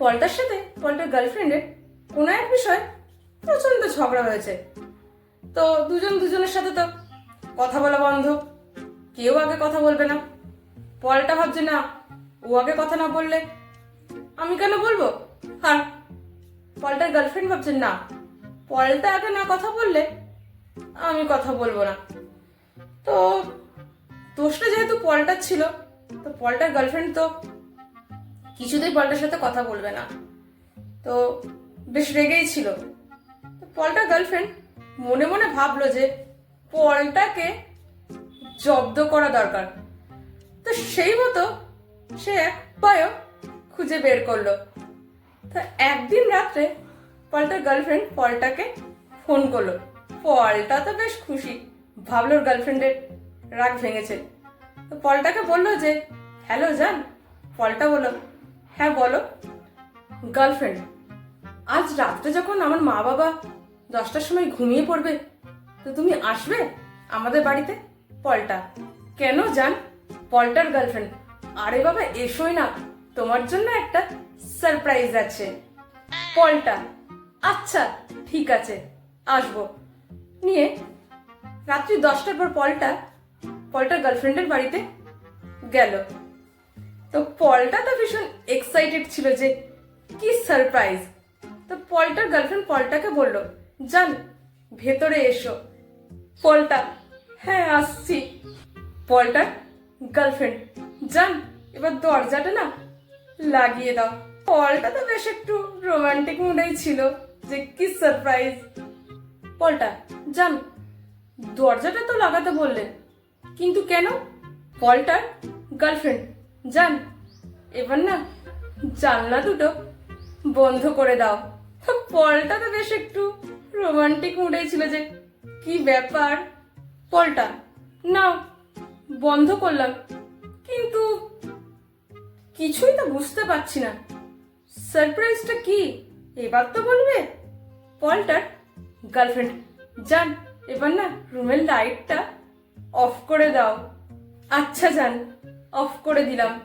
পলটার সাথে, পলটার গার্লফ্রেন্ডের কোনো এক বিষয়ে প্রচণ্ড ঝগড়া হয়েছে। তো দুজন দুজনের সাথে তো কথা বলা বন্ধ। কেউ আগে কথা বলবে না। পলটা ভাবছে, না, ও আগে কথা না বললে আমি কেন বলব? আর পলটার গার্লফ্রেন্ড ভাবছে, না, পলটা আগে না কথা বললে আমি কথা বলব না। তো দোষটা যেহেতু পলটার ছিল, তো পলটার গার্লফ্রেন্ড তো কিছুতেই পলটার সাথে কথা বলবে না। তো বেশ রেগেই ছিল। পলটার গার্লফ্রেন্ড মনে মনে ভাবলো যে পলটাকে জব্দ করা দরকার। তো সেই মতো সে এক উপায়ও খুঁজে বের করল। তো একদিন রাত্রে পলটার গার্লফ্রেন্ড পলটাকে ফোন করল। পলটা তো বেশ খুশি, ভাবলো গার্লফ্রেন্ডের রাগ ভেঙেছে। তো পলটাকে বলল যে হ্যালো জান। পলটা বলল হ্যাঁ বলো। গার্লফ্রেন্ড আজ রাত্রে যখন আমার মা বাবা দশটার সময় ঘুমিয়ে পড়বে, তো তুমি আসবে আমাদের বাড়িতে? পলটা। কেন যান পলটার গার্লফ্রেন্ড আরে বাবা, এসোই না। তোমার জন্য একটা সারপ্রাইজ আছে। পলটা আচ্ছা ঠিক আছে, আসব। নিয়ে রাত্রি দশটার পর পলটা, পলটার গার্লফ্রেন্ডের বাড়িতে গেল। তো পলটা তো ভীষণ এক্সাইটেড ছিল যে কি সারপ্রাইজ তো পলটার গার্লফ্রেন্ড পলটাকে বলল যান ভেতরে এসো। পলটা হ্যাঁ আসছি। পলটার গার্লফ্রেন্ড যান এবার দরজাটা না লাগিয়ে দাও। পলটা তো বেশ একটু রোমান্টিক মুডেই ছিল যে কি সারপ্রাইজ পলটা যান দরজাটা তো লাগাতে বললেন, কিন্তু কেন? পলটার গার্লফ্রেন্ড যান, এবার না জানলা দুটো বন্ধ করে দাও। পলটা তো বেশ একটু রোমান্টিক মুডেই ছিল যে। কি ব্যাপার? পলটা না বন্ধ করলাম। কিন্তু কিছুই তো বুঝতে পারছি না। সারপ্রাইজটা কি? এবার তো বলবে। পলটার গার্লফ্রেন্ড যান, এবার না রুমের লাইটটা অফ করে দাও। আচ্ছা যান। অফ করে দিলাম।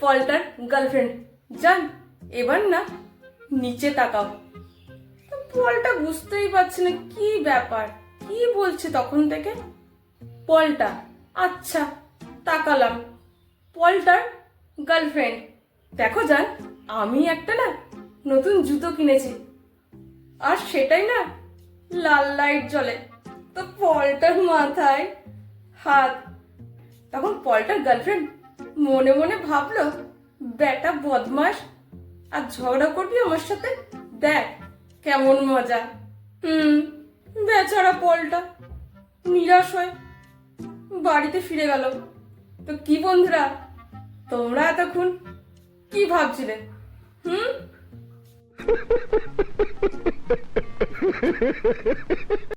ফলটার গার্লফ্রেন্ড যান এবার না নিচে তাকাও। পলটা বুঝতেই পারছে না, কি ব্যাপার, কি বলছে তখন থেকে? পলটা আচ্ছা তাকালাম। পলটার গার্লফ্রেন্ড দেখো যান আমি একটা না নতুন জুতো কিনেছি। আর সেটাই না লাল লাইট জ্বলে। তো পলটার মাথায় হাত। তখন পলটার গার্লফ্রেন্ড মনে মনে ভাবলো, বেটা বদমাস আর ঝগড়া করবি আমার সাথে? দেখ কেমন মজা। হুম, বেচারা পলটা, নিরাশ হয়ে বাড়িতে ফিরে গেল। তো কি বন্ধুরা, তোমরা এতক্ষণ কি ভাবছিলে? হুম?